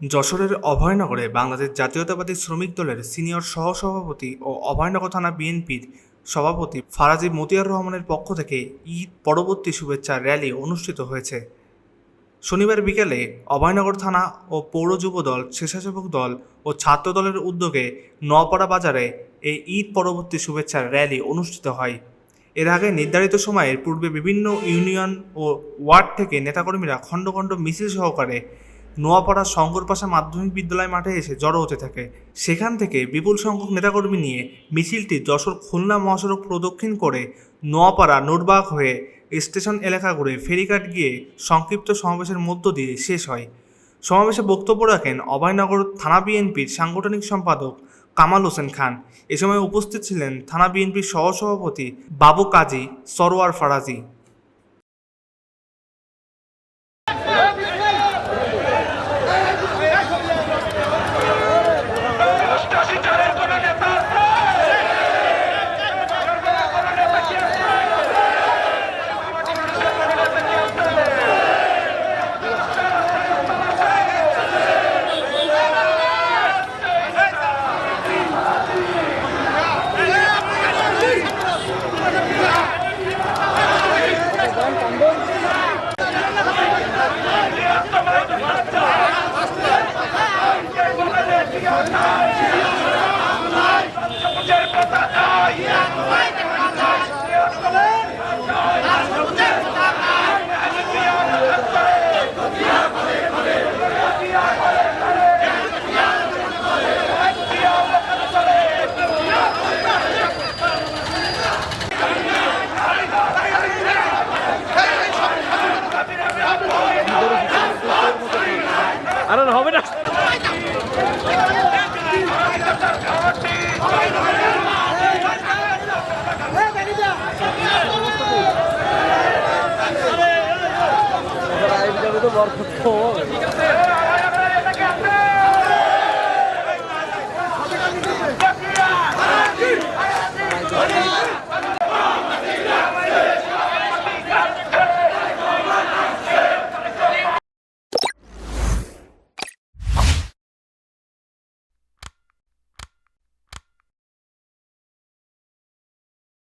যশোরের অভয়নগরে বাংলাদেশ জাতীয়তাবাদী শ্রমিক দলের সিনিয়র সহসভাপতি ও অভয়নগর থানা বিএনপির সভাপতি ফারাজি মতিয়ার রহমানের পক্ষ থেকে ঈদ পরবর্তী শুভেচ্ছা র্যালি অনুষ্ঠিত হয়েছে। শনিবার বিকেলে অভয়নগর থানা ও পৌর যুব দল, স্বেচ্ছাসেবক দল ও ছাত্র দলের উদ্যোগে নোয়াপাড়া বাজারে এই ঈদ পরবর্তী শুভেচ্ছা র্যালি অনুষ্ঠিত হয়। এর আগে নির্ধারিত সময়ের পূর্বে বিভিন্ন ইউনিয়ন ও ওয়ার্ড থেকে নেতাকর্মীরা খণ্ড খণ্ড মিছিল সহকারে নোয়াপাড়া শঙ্করপাশা মাধ্যমিক বিদ্যালয় মাঠে এসে জড়ো হতে থাকে। সেখান থেকে বিপুল সংখ্যক নেতাকর্মী নিয়ে মিছিলটি যশোর খুলনা মহাসড়ক প্রদক্ষিণ করে নোয়াপাড়া নোটবাগ হয়ে স্টেশন এলাকা ঘুরে ফেরিঘাট গিয়ে সংক্ষিপ্ত সমাবেশের মধ্য দিয়ে শেষ হয়। সমাবেশে বক্তব্য রাখেন অভয়নগর থানা বিএনপির সাংগঠনিক সম্পাদক কামাল হোসেন খান। এ সময় উপস্থিত ছিলেন থানা বিএনপির সহসভাপতি বাবু কাজী সরোয়ার ফারাজি। পতাকায় আরে না, হবে না। তো বরকত খবর